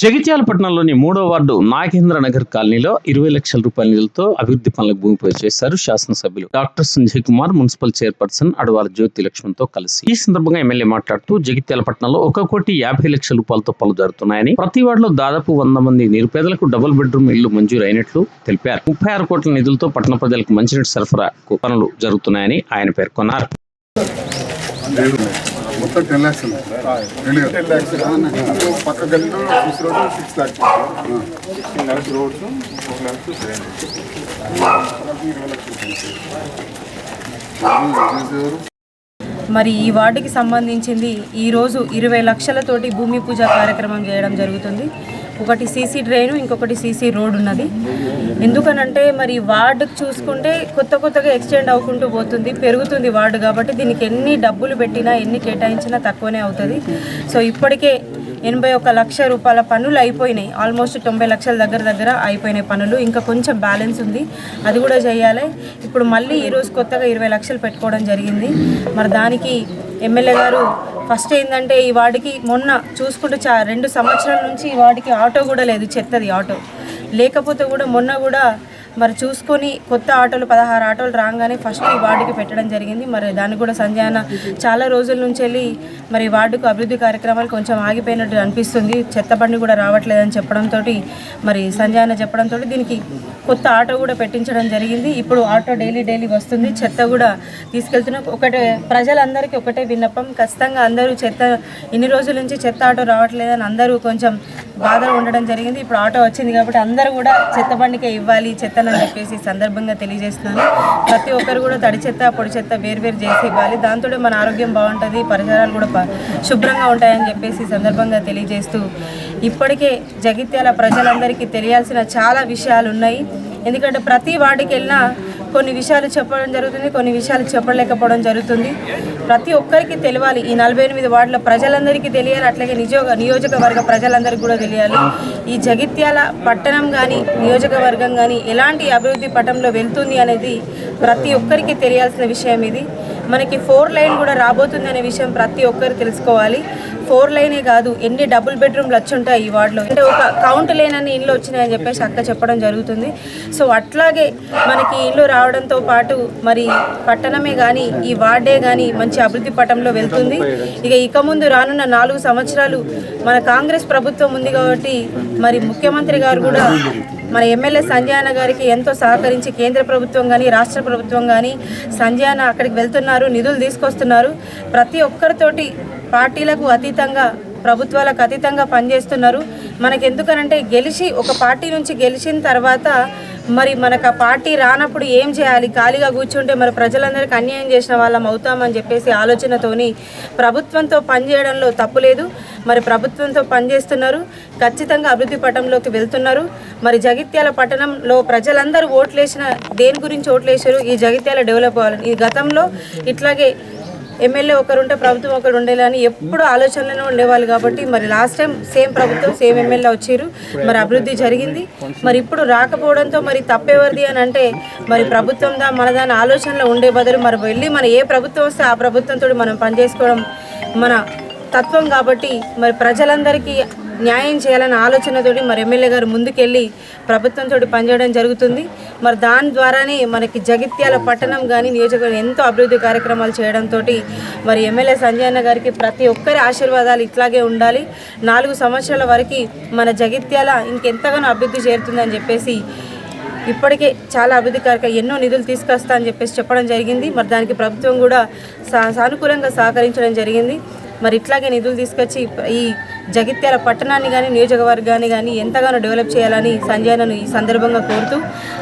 జగిత్యాల పట్టణంలోని మూడో వార్డు నాగేంద్ర నగర్ కాలనీలో ఇరవై లక్షల రూపాయల నిధులతో అభివృద్ధి పనులకు భూమి పూజ చేశారు శాసనసభ్యులు. Doctor Sanjay Kumar municipal chairperson Adavala Jyothi లక్ష్మణ్తో కలిసి ఈ సందర్భంగా ఎమ్మెల్యే మాట్లాడుతూ జగిత్యాల పట్టణంలో ఒక కోటి యాభై లక్షల రూపాయలతో పనులు జరుగుతున్నాయని ప్రతి వార్డులో దాదాపు వంద మంది నిరుపేదలకు డబుల్ బెడ్రూమ్ ఇళ్ళు మంజూరు అయినట్లు తెలిపారు. ముప్పై ఆరు కోట్ల నిధులతో పట్టణ ప్రజలకు మంచినీటి సరఫరా పనులు జరుగుతున్నాయని ఆయన పేర్కొన్నారు. మొత్తం టెన్ ల్యాక్స్ రెండు టెన్ ల్యాక్స్ పక్క గల్లీలో six road six lakhs lakhs roads four lakhs మరి ఈ వార్డుకి సంబంధించింది ఈరోజు ఇరవై లక్షలతోటి భూమి పూజ కార్యక్రమం చేయడం జరుగుతుంది. ఒకటి సీసీ డ్రైన్ ఇంకొకటి సీసీ రోడ్ ఉన్నది. ఎందుకనంటే మరి వార్డుకు చూసుకుంటే కొత్త కొత్తగా ఎక్స్టెండ్ అవ్వకుంటూ పోతుంది పెరుగుతుంది వార్డు కాబట్టి దీనికి ఎన్ని డబ్బులు పెట్టినా ఎన్ని కేటాయించినా తక్కువనే అవుతుంది. సో ఇప్పటికే ఎనభై ఒక లక్ష రూపాయల పనులు అయిపోయినాయి. ఆల్మోస్ట్ తొంభై లక్షల దగ్గర దగ్గర అయిపోయినాయి పనులు ఇంకా కొంచెం బ్యాలెన్స్ ఉంది. అది కూడా చేయాలి. ఇప్పుడు మళ్ళీ ఈరోజు కొత్తగా ఇరవై లక్షలు పెట్టుకోవడం జరిగింది. మరి దానికి ఎమ్మెల్యే గారు ఫస్ట్ ఏంటంటే ఈ వాడికి మొన్న చూసుకుంటే చా రెండు సంవత్సరాల నుంచి ఈ వాడికి ఆటో కూడా లేదు చెత్తది ఆటో. లేకపోతే కూడా మొన్న కూడా మరి చూసుకొని కొత్త ఆటోలు పదహారు ఆటోలు రాగానే ఫస్ట్ ఈ వార్డుకి పెట్టడం జరిగింది. మరి దాన్ని కూడా సంజయ్ చాలా రోజుల నుంచి వెళ్ళి మరి వార్డుకు అభివృద్ధి కార్యక్రమాలు కొంచెం ఆగిపోయినట్టు అనిపిస్తుంది. చెత్త బండి కూడా రావట్లేదని చెప్పడంతో మరి సంజయ్ చెప్పడంతో దీనికి కొత్త ఆటో కూడా పెట్టించడం జరిగింది. ఇప్పుడు ఆటో డైలీ డైలీ వస్తుంది. చెత్త కూడా తీసుకెళ్తున్న. ఒకటే ప్రజలందరికీ ఒకటే విన్నపం. ఖచ్చితంగా అందరూ చెత్త ఇన్ని రోజుల నుంచి చెత్త ఆటో రావట్లేదని అందరూ కొంచెం బాధలు ఉండడం జరిగింది. ఇప్పుడు ఆటో వచ్చింది కాబట్టి అందరూ కూడా చెత్త బండికే ఇవ్వాలి ఇవ్వాలని చెప్పేసి సందర్భంగా తెలియజేస్తున్నాను. ప్రతి ఒక్కరు కూడా తడి చెత్త పొడి చెత్త వేరువేరు చేసి ఇవ్వాలి. దాంతో మన ఆరోగ్యం బాగుంటుంది పరిసరాలు కూడా శుభ్రంగా ఉంటాయని చెప్పేసి సందర్భంగా తెలియజేస్తూ ఇప్పటికే జగిత్యాల ప్రజలందరికీ తెలియాల్సిన చాలా విషయాలు ఉన్నాయి. ఎందుకంటే ప్రతి వాటికి వెళ్ళినా కొన్ని విషయాలు చెప్పడం జరుగుతుంది కొన్ని విషయాలు చెప్పలేకపోవడం జరుగుతుంది. ప్రతి ఒక్కరికి తెలియాలి ఈ నలభై ఎనిమిది వార్డుల ప్రజలందరికీ తెలియాలి అట్లాగే నిజోగ నియోజకవర్గ ప్రజలందరికీ కూడా తెలియాలి. ఈ జగిత్యాల పట్టణం కానీ నియోజకవర్గం కానీ ఎలాంటి అభివృద్ధి పటంలో వెళ్తుంది అనేది ప్రతి ఒక్కరికి తెలియాల్సిన విషయం ఇది. మనకి ఫోర్ లైన్ కూడా రాబోతుంది అనే విషయం ప్రతి ఒక్కరు తెలుసుకోవాలి. ఫోర్ లైనే కాదు ఎన్ని డబుల్ బెడ్రూమ్లు వచ్చి ఉంటాయి ఈ వార్డులో. అంటే ఒక కౌంట్ లేనన్ని ఇల్లు వచ్చినాయని చెప్పేసి అక్క చెప్పడం జరుగుతుంది. సో అట్లాగే మనకి ఇల్లు రావడంతో పాటు మరి పట్టణమే కానీ ఈ వార్డే కానీ మంచి అభివృద్ధి పటంలో వెళ్తుంది. ఇక ఇక ముందు రానున్న నాలుగు సంవత్సరాలు మన కాంగ్రెస్ ప్రభుత్వం ఉంది కాబట్టి మరి ముఖ్యమంత్రి గారు కూడా మన ఎమ్మెల్యే సంజయాన గారికి ఎంతో సహకరించి కేంద్ర ప్రభుత్వం కానీ రాష్ట్ర ప్రభుత్వం కానీ సంజయాన అక్కడికి వెళ్తున్నారు నిధులు తీసుకొస్తున్నారు. ప్రతి ఒక్కరితోటి పార్టీలకు అతీతంగా ప్రభుత్వాలకు అతీతంగా పనిచేస్తున్నారు. మనకెందుకనంటే గెలిచి ఒక పార్టీ నుంచి గెలిచిన తర్వాత మరి మనకు ఆ పార్టీ రానప్పుడు ఏం చేయాలి? ఖాళీగా కూర్చుంటే మరి ప్రజలందరికీ అన్యాయం చేసిన వాళ్ళం అవుతామని చెప్పేసి ఆలోచనతోని ప్రభుత్వంతో పనిచేయడంలో తప్పు లేదు. మరి ప్రభుత్వంతో పనిచేస్తున్నారు. ఖచ్చితంగా అభివృద్ధి పటంలోకి వెళ్తున్నారు. మరి జగిత్యాల పట్టణంలో ప్రజలందరూ ఓట్లేసిన దేని గురించి ఓట్లేశారు? ఈ జగిత్యాల డెవలప్ అవ్వాలని. ఈ గతంలో ఇట్లాగే ఎమ్మెల్యే ఒకరు ఉంటే ప్రభుత్వం ఒకరు ఉండేలని ఎప్పుడు ఆలోచనలోనే ఉండేవాళ్ళు కాబట్టి మరి లాస్ట్ టైం సేమ్ ప్రభుత్వం సేమ్ ఎమ్మెల్యే వచ్చారు. మరి అభివృద్ధి జరిగింది. మరి ఇప్పుడు రాకపోవడంతో మరి తప్పేవరిది అని అంటే మరి ప్రభుత్వం దా మనదాని ఆలోచనలో ఉండే బదులు మరి వెళ్ళి మన ఏ ప్రభుత్వం వస్తే ఆ ప్రభుత్వంతో మనం పనిచేసుకోవడం మన తత్వం కాబట్టి మరి ప్రజలందరికీ న్యాయం చేయాలన్న ఆలోచనతోటి మరి ఎమ్మెల్యే గారు ముందుకెళ్ళి ప్రభుత్వంతో పనిచేయడం జరుగుతుంది. మరి దాని ద్వారానే మనకి జగిత్యాల పట్టణం కానీ నియోజకవర్గం ఎంతో అభివృద్ధి కార్యక్రమాలు చేయడంతో మరి ఎమ్మెల్యే సంజయ్ అన్న గారికి ప్రతి ఒక్కరి ఆశీర్వాదాలు ఇట్లాగే ఉండాలి. నాలుగు సంవత్సరాల వరకు మన జగిత్యాల ఇంకెంతగానో అభివృద్ధి చేరుతుందని చెప్పేసి ఇప్పటికే చాలా అభివృద్ధి కార్యక్రమం ఎన్నో నిధులు తీసుకొస్తా అని చెప్పేసి చెప్పడం జరిగింది. మరి దానికి ప్రభుత్వం కూడా సా సానుకూలంగా సహకరించడం జరిగింది. మరి ఇట్లాగే నిధులు తీసుకొచ్చి ఈ జగిత్యాల పట్టణాన్ని కానీ నియోజకవర్గాన్ని కానీ ఎంతగానో డెవలప్ చేయాలని సంజయనను ఈ సందర్భంగా కోరుతూ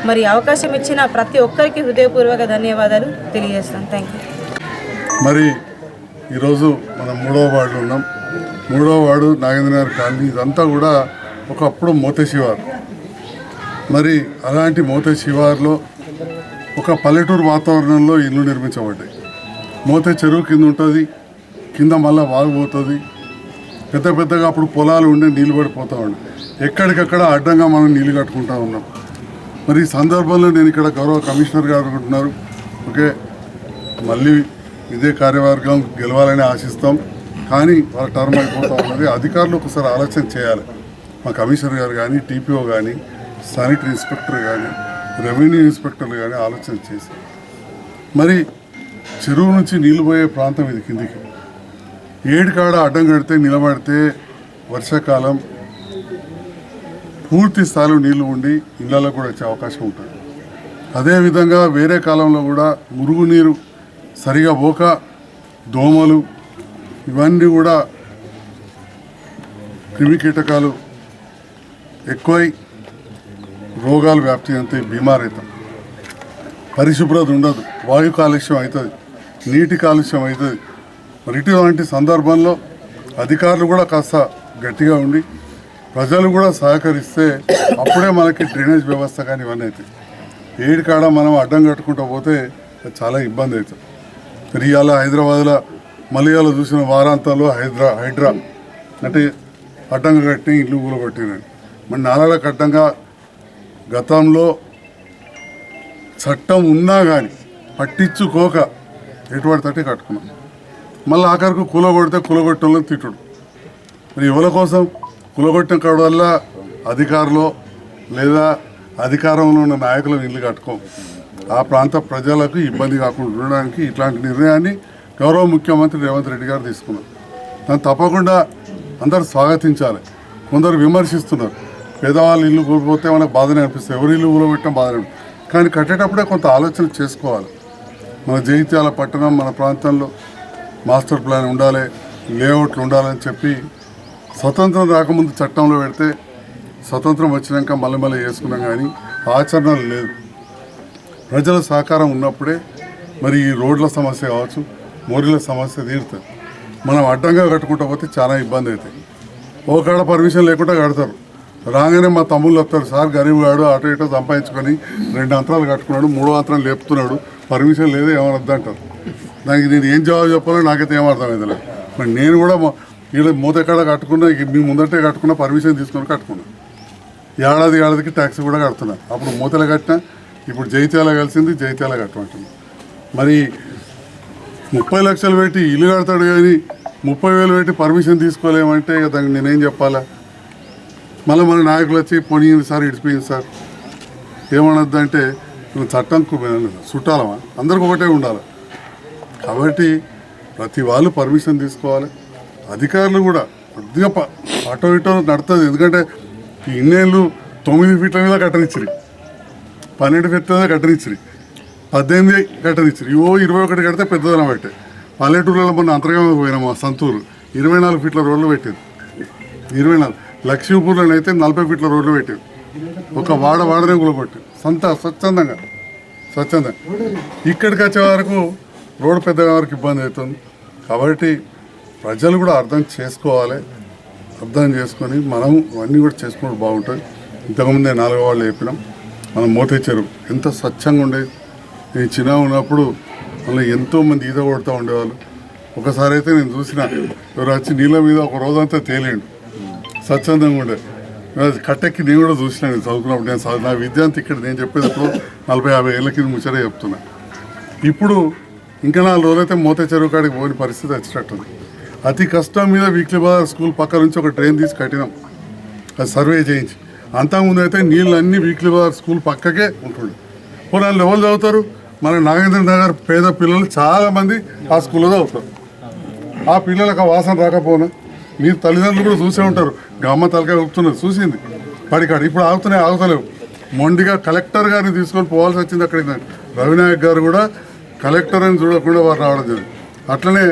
మరి అవకాశం ఇచ్చిన ప్రతి ఒక్కరికి హృదయపూర్వక ధన్యవాదాలు తెలియజేస్తాను థ్యాంక్ యూ. మరి ఈరోజు మనం మూడవ వార్డు ఉన్నాం. మూడవ వార్డు నాగేంద్రనగర్ కాలనీ ఇదంతా కూడా ఒకప్పుడు మోత శివారు మరి అలాంటి మోత శివార్లో ఒక పల్లెటూరు వాతావరణంలో ఇల్లు నిర్మించబడ్డాయి. మోత చెరువు కింద ఉంటుంది కింద మళ్ళీ వాగుపోతుంది పెద్ద పెద్దగా అప్పుడు పొలాలు ఉండే నీళ్ళు పడిపోతూ ఉండే. ఎక్కడికక్కడ అడ్డంగా మనం నీళ్ళు కట్టుకుంటూ ఉన్నాం. మరి ఈ సందర్భంలో నేను ఇక్కడ గౌరవ కమిషనర్ గారు అనుకుంటున్నారు ఓకే? మళ్ళీ ఇదే కార్యవర్గం గెలవాలని ఆశిస్తాం. కానీ వాళ్ళ టర్మ్ అయిపోతూ ఉన్నది. అధికారులు ఒకసారి ఆలోచన చేయాలి. మా కమిషనర్ గారు కానీ టీపీఓ కానీ శానిటరీ ఇన్స్పెక్టర్ కానీ రెవెన్యూ ఇన్స్పెక్టర్లు కానీ ఆలోచన చేసి. మరి చెరువు నుంచి నీళ్ళు పోయే ప్రాంతం ఇది కిందికి. ఏడు కాడ అడ్డం కడితే నిలబడితే వర్షాకాలం పూర్తి స్థాయిలో నీళ్ళు ఉండి ఇళ్ళలో కూడా వచ్చే అవకాశం ఉంటుంది. అదేవిధంగా వేరే కాలంలో కూడా మురుగునీరు సరిగా పోక దోమలు ఇవన్నీ కూడా క్రిమి కీటకాలు ఎక్కువై రోగాలు వ్యాప్తి అంతే బీమారవుతాం పరిశుభ్రత ఉండదు వాయు కాలుష్యం అవుతుంది నీటి కాలుష్యం అవుతుంది మరి ఇటువంటి సందర్భంలో అధికారులు కూడా కాస్త గట్టిగా ఉండి ప్రజలు కూడా సహకరిస్తే అప్పుడే మనకి డ్రైనేజ్ వ్యవస్థ కానీ ఇవన్నీ అవుతాయి ఏడు కాడ మనం అడ్డం కట్టుకుంటూ పోతే చాలా ఇబ్బంది అవుతుంది మరి ఇవాళ హైదరాబాద్లో మలయాళ చూసిన వారాంతంలో హైదరా హైడ్రా అంటే అడ్డంగా కట్టి ఇల్లు కూలగొట్టినాయి మరి నాలాలకు అడ్డంగా గతంలో చట్టం ఉన్నా కానీ పట్టించుకోక ఎటువంటి తట్టి కట్టుకున్నాం. మళ్ళీ ఆఖరికి కూలగొడితే కూలగొట్టడం తిట్టుడు. మరి ఎవరి కోసం? కూలగొట్టిన కాడ వల్ల అధికారులు లేదా అధికారంలో ఉన్న నాయకులను ఇల్లు కట్టుకోం. ఆ ప్రాంత ప్రజలకు ఇబ్బంది కాకుండా ఉండడానికి ఇట్లాంటి నిర్ణయాన్ని గౌరవ ముఖ్యమంత్రి రేవంత్ రెడ్డి గారు తీసుకున్నారు. దాన్ని తప్పకుండా అందరూ స్వాగతించాలి. కొందరు విమర్శిస్తున్నారు. పేదవాళ్ళు ఇల్లు కోల్పోతే మనకు బాధనే అనిపిస్తుంది. ఎవరి ఇల్లు కూలబెట్టడం బాధనే కానీ కట్టేటప్పుడే కొంత ఆలోచన చేసుకోవాలి. మన జైత్యాల పట్టణం మన ప్రాంతంలో మాస్టర్ ప్లాన్ ఉండాలి లేఅవుట్లు ఉండాలని చెప్పి స్వతంత్రం రాకముందు చట్టంలో పెడితే స్వతంత్రం వచ్చినాక మళ్ళీ మళ్ళీ వేసుకున్నాం కానీ ఆచరణ లేదు ప్రజల సహకారం ఉన్నప్పుడే మరి ఈ రోడ్ల సమస్య కావచ్చు మోరీల సమస్య తీరుతుంది మనం అడ్డంగా కట్టుకుంటూ పోతే చాలా ఇబ్బంది అవుతాయి. ఓ పర్మిషన్ లేకుండా కడతారు. రాగానే మా తమ్ముళ్ళు వస్తారు సార్ గరీబ్ గాడు అటు ఇటో సంపాదించుకొని రెండు అంతరాలు కట్టుకున్నాడు మూడో అంతరం లేపుతున్నాడు పర్మిషన్ లేదు ఏమనొద్దు అంటారు. దానికి నేను ఏం జవాబు చెప్పాలో నాకైతే ఏం అర్థమైంది లేదు మరి నేను కూడా మా- వీళ్ళ మూత కాడ కట్టుకున్నా మీ ముందటే కట్టుకున్నా పర్మిషన్ తీసుకొని కట్టుకున్నా. ఏడాది ఏడాదికి ట్యాక్స్ కూడా కడుతున్నా. అప్పుడు మూతలు కట్టినా ఇప్పుడు జైత్యాల కలిసింది జైత్యాల కట్టమంటున్నా. మరి ముప్పై లక్షలు పెట్టి ఇల్లు కడతాడు కానీ ముప్పై వేలు పెట్టి పర్మిషన్ తీసుకోలేమంటే ఇక దానికి నేనేం చెప్పాలా? మళ్ళీ మన నాయకులు వచ్చి పొనియింది సార్ ఇడిచిపోయింది సార్. ఏమనొద్దు చట్టం చుట్టాలమా అందరికి ఒకటే ఉండాలి? కాబట్టి ప్రతి వాళ్ళు పర్మిషన్ తీసుకోవాలి. అధికారులు కూడా కొద్దిగా ప- అటో ఇటో నడుతుంది ఎందుకంటే ఇన్నేళ్ళు తొమ్మిది ఫీట్ల మీద కట్టనిచ్చిరి పన్నెండు ఫీట్ల మీద కట్టనిచ్చిరి పద్దెనిమిది కట్టనిచ్చిరి ఓ ఇరవై ఒకటి కడితే పెద్దదనం పెట్టే. పల్లెటూరులో మొన్న అంతర్గంగా పోయినాము సంతూరు. ఇరవై నాలుగు ఫీట్ల రోడ్లు పెట్టేది ఇరవై నాలుగు. లక్ష్మీపూర్లో అయితే నలభై ఫీట్ల రోడ్లు పెట్టేది ఒక వాడ వాడనే కూలగొట్టి సంత స్వచ్ఛందంగా. స్వచ్ఛందంగా. ఇక్కడికి వచ్చే వరకు రోడ్డు పెద్దగా వరకు ఇబ్బంది అవుతుంది. కాబట్టి ప్రజలు కూడా అర్థం చేసుకోవాలి. అర్థం చేసుకొని మనం అన్నీ కూడా చేసుకుంటూ బాగుంటుంది. ఇంతకుముందే నాలుగో వాళ్ళు చెప్పినాం. మనం మోతే చెరువు. ఎంత స్వచ్ఛంగా ఉండేది నేను చిన్న ఉన్నప్పుడు మళ్ళీ ఎంతో మంది ఈత కొడుతూ ఉండేవాళ్ళు. ఒకసారి అయితే నేను చూసిన ఎవరు వచ్చి నీళ్ళ మీద ఒక రోజంతా తేలిండు. స్వచ్ఛందంగా ఉండే. కట్టెక్కి నేను కూడా చూసిన నేను చదువుకున్నప్పుడు. నేను నా విద్యాంతి ఇక్కడ నేను చెప్పేటప్పుడు నలభై యాభై ఏళ్ళ కింద ముచ్చటే చెప్తున్నా. ఇప్పుడు ఇంకా నాలుగు రోజులైతే మోతే చెరువు కాడికి పోని పరిస్థితి వచ్చినట్టుంది. అతి కష్టం మీద వీక్లీ స్కూల్ పక్క నుంచి ఒక ట్రైన్ తీసి కట్టినాం. అది సర్వే చేయించి. అంతకుముందు అయితే నీళ్ళన్నీ వీక్లీ బజార్ స్కూల్ పక్కకే ఉంటుండే. పురాణాలు ఎవరు చదువుతారు? మన నాగేంద్ర నగర్ పేద పిల్లలు చాలామంది ఆ స్కూల్లో చదువుతారు. ఆ పిల్లలకు ఆ వాసన రాకపోనా? మీరు తల్లిదండ్రులు కూడా చూసే ఉంటారు. గమ్మ తలకాయ ఊపుతున్నారు. చూసింది. పడికాడు ఇప్పుడు ఆగుతున్నాయి ఆగుతలేవు. మొండిగా కలెక్టర్ గారిని తీసుకొని పోవాల్సి వచ్చింది అక్కడికి. రవినాయక్ గారు కూడా కలెక్టర్ అని చూడకుండా వారు రావడం జరిగింది అట్లనే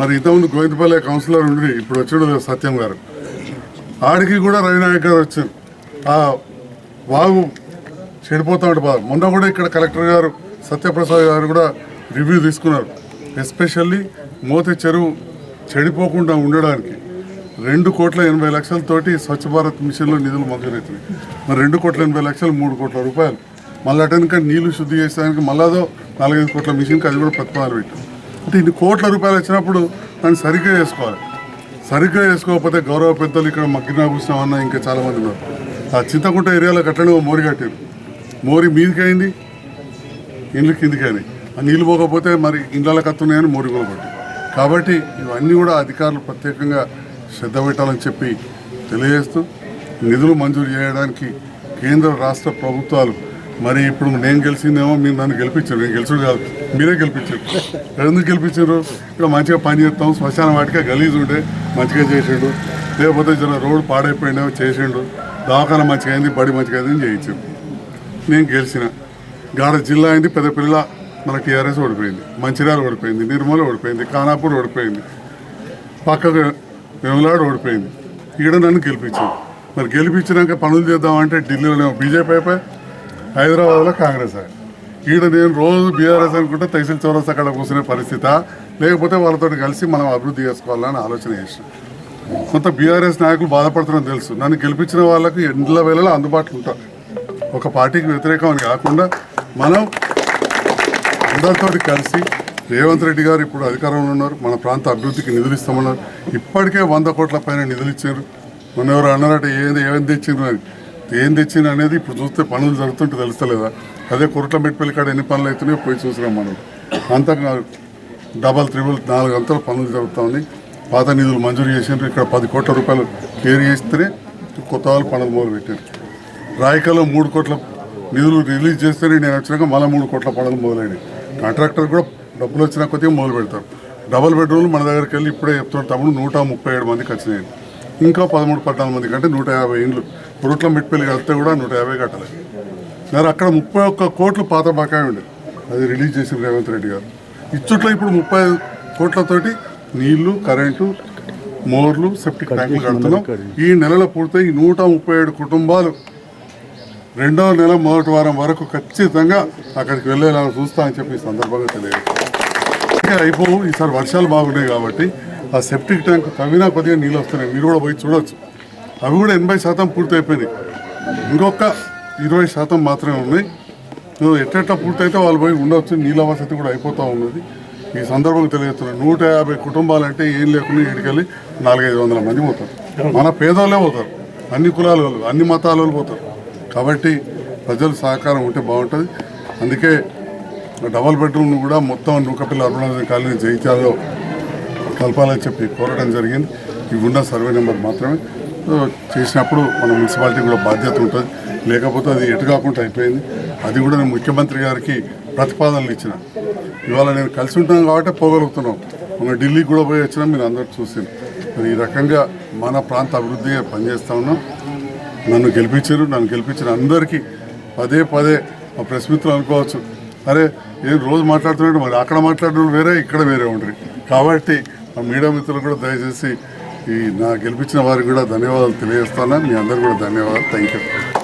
మరి ఇంతకుముందు గోవిందపల్లె కౌన్సిలర్ ఉండి ఇప్పుడు వచ్చాడు సత్యం గారు. ఆడికి కూడా రవినాయక్ గారు వచ్చారు. ఆ వాగు చెడిపోతా ఉంటే బాధ మొన్న కూడా ఇక్కడ కలెక్టర్ గారు సత్యప్రసాద్ గారు కూడా రివ్యూ తీసుకున్నారు. ఎస్పెషల్లీ మోతి చెరువు చెడిపోకుండా ఉండడానికి రెండు కోట్ల ఎనభై లక్షలతోటి స్వచ్ఛ భారత్ మిషన్లో నిధులు మంజూరవుతున్నాయి మరి రెండు కోట్ల ఎనభై లక్షలు మూడు కోట్ల రూపాయలు. మళ్ళీ అటెనక నీళ్ళు శుద్ధి చేసేదానికి మళ్ళాదో నాలుగైదు కోట్ల మిషన్కి అది కూడా ప్రతిపాదన పెట్టాం. అంటే ఇన్ని కోట్ల రూపాయలు వచ్చినప్పుడు దాన్ని సరిగ్గా చేసుకోవాలి. సరిగ్గా చేసుకోకపోతే గౌరవ పెద్దలు ఇక్కడ మగ్గినా అన్న ఇంకా చాలామంది ఉన్నారు. ఆ చింతకుంట ఏరియాలో కట్టడం మోరి కట్టారు. మోరి మీదికైంది ఇండ్లు కిందికి ఆ నీళ్ళు పోకపోతే మరి ఇండ్ల కత్తున్నాయని మోరి కొలబట్టి కాబట్టి ఇవన్నీ కూడా అధికారులు ప్రత్యేకంగా శ్రద్ధ పెట్టాలని చెప్పి తెలియజేస్తూ నిధులు మంజూరు చేయడానికి కేంద్ర రాష్ట్ర ప్రభుత్వాలు మరి ఇప్పుడు నేను గెలిచిందేమో మీరు నన్ను గెలిపించారు. నేను గెలిచుడు కాదు. మీరే గెలిపించారు. ఎందుకు గెలిపించారు? ఇక్కడ మంచిగా పని చేస్తాం. శ్మశాన వాటిగా గలీజ్ ఉండే మంచిగా చేసిండు. లేకపోతే జర రోడ్డు పాడైపోయిండేమో చేసిండు. దవాఖాన మంచిగా అయింది బడి మంచిగా అయింది చేయించారు. నేను గెలిచిన. గాడ జిల్లా అయింది పెద్ద పిల్ల మన టీఆర్ఎస్ ఓడిపోయింది. మంచిర్యాల ఓడిపోయింది నిర్మల ఓడిపోయింది ఖానాపూర్ ఓడిపోయింది. పక్కకు వెములాడు ఓడిపోయింది. ఈడ నన్ను గెలిపించింది మరి గెలిపించినాక పనులు చేద్దామంటే ఢిల్లీలో బీజేపీ అయిపోయి? హైదరాబాద్లో కాంగ్రెస్ ఆయన. ఈడ నేను రోజు బీఆర్ఎస్ అనుకుంటే తహసీల్ చౌరస్ అక్కడ కూర్చునే పరిస్థితి. లేకపోతే వాళ్ళతో కలిసి మనం అభివృద్ధి చేసుకోవాలని ఆలోచన చేసిన. కొంత బీఆర్ఎస్ నాయకులు బాధపడుతున్నారని తెలుసు. నన్ను గెలిపించిన వాళ్ళకు ఎండ్ల వేళలో అందుబాటులో ఉంటారు ఒక పార్టీకి వ్యతిరేకం అని కాకుండా మనం అందరితో కలిసి రేవంత్ రెడ్డి గారు ఇప్పుడు అధికారంలో ఉన్నారు. మన ప్రాంత అభివృద్ధికి నిధులు ఇస్తామన్నారు. ఇప్పటికే వంద కోట్ల పైన నిధులు ఇచ్చారు. మొన్న ఎవరు అన్నారట ఏంది ఏం తెచ్చిండ్రు అని. ఏం తెచ్చింది అనేది ఇప్పుడు చూస్తే పనులు జరుగుతుంటే తెలుస్తలేదా? అదే కొరట్ల మెట్పల్లి కాడ ఎన్ని పనులు అవుతున్నాయో పోయి చూసినాం మనం. అంతగా డబల్ త్రిబుల్ నాలుగు అంతల పనులు జరుగుతుంది పాత నిధులు మంజూరు చేసిండ్రు ఇక్కడ పది కోట్ల రూపాయలు క్లియర్ చేస్తేనే కొత్త వాళ్ళు పనులు మొదలు పెట్టారు రాయకల్లో మూడు కోట్ల నిధులు రిలీజ్ చేస్తేనే నేను వచ్చినాక మళ్ళీ మూడు కోట్ల పనులు మొదలైనవి కాంట్రాక్టర్ కూడా డబ్బులు వచ్చిన కొద్దిగా మొదలు పెడతారు. డబుల్ బెడ్రూమ్లు మన దగ్గరికి వెళ్ళి ఇప్పుడే చెప్తున్న తమ్ముడు నూట ముప్పై ఏడు మందికి వచ్చినాయి. ఇంకా పదమూడు పద్నాలుగు మందికి అంటే నూట యాభై ఇండ్లు పురుట్ల మెట్పల్లి కలిస్తే కూడా నూట యాభై కట్టాలి. మరి అక్కడ ముప్పై ఒక్క కోట్లు పాత బకాయి ఉండే. అది రిలీజ్ చేసిన రేవంత్ రెడ్డి గారు. ఇచ్చుట్లో ఇప్పుడు ముప్పై కోట్లతోటి నీళ్ళు కరెంటు మోర్లు సెప్టిక్ ట్యాంకులు కడుతున్నాం. ఈ నెలలో పూర్తయి నూట ముప్పై ఏడు కుటుంబాలు రెండవ నెల మొదటి వారం వరకు ఖచ్చితంగా అక్కడికి వెళ్ళేలా చూస్తా అని చెప్పి ఈ సందర్భంగా తెలియదు ఇంకా అయిపోవు. ఈసారి వర్షాలు బాగున్నాయి కాబట్టి ఆ సెప్టిక్ ట్యాంక్ తవ్వినా కొద్దిగా నీళ్ళు వస్తున్నాయి. మీరు కూడా పోయి చూడొచ్చు. అవి కూడా ఎనభై శాతం పూర్తి అయిపోయినాయి ఇంకొక ఇరవై శాతం మాత్రమే ఉన్నాయి. సో ఎట్ట పూర్తయితే వాళ్ళు పోయి ఉండవచ్చు నీళ్ళ వసతి కూడా అయిపోతూ ఉన్నది. ఈ సందర్భంగా తెలియజేస్తున్నాను నూట యాభై కుటుంబాలంటే ఏం లేకుండా ఇక్కడికి నాలుగైదు వందల మంది పోతారు. మన పేదోళ్ళే పోతారు. అన్ని కులాల వాళ్ళు అన్ని మతాల వాళ్ళు పోతారు. కాబట్టి ప్రజల సహకారం ఉంటే బాగుంటుంది. అందుకే డబల్ బెడ్రూమ్ను కూడా మొత్తం నూకపిల్ల అరుణాచల్ కాలనీ జైత్యాలలో కలపాలని చెప్పి కోరడం జరిగింది. ఇవి ఉన్న సర్వే నెంబర్ మాత్రమే. చేసినప్పుడు మన మున్సిపాలిటీ కూడా బాధ్యత ఉంటుంది. లేకపోతే అది ఎటు కాకుండా అయిపోయింది. అది కూడా నేను ముఖ్యమంత్రి గారికి ప్రతిపాదనలు ఇచ్చిన. ఇవాళ నేను కలిసి ఉంటాను కాబట్టి పోగలుగుతున్నాం. మన ఢిల్లీకి కూడా పోయి వచ్చినా మీరు అందరూ చూసింది మరి ఈ రకంగా మన ప్రాంత అభివృద్ధిగా పనిచేస్తూ ఉన్నాం. నన్ను గెలిపించారు నన్ను గెలిపించిన అందరికీ పదే పదే మా ప్రెస్ మిత్రులు అనుకోవచ్చు. అరే ఏం రోజు మాట్లాడుతున్నాడు? మరి అక్కడ మాట్లాడిన వేరే ఇక్కడ వేరే ఉండరు. కాబట్టి మా మీడియా మిత్రులు కూడా దయచేసి ఈ నా గెలిపించిన వారికి కూడా ధన్యవాదాలు తెలియజేస్తాను. మీ అందరు కూడా ధన్యవాదాలు. Thank you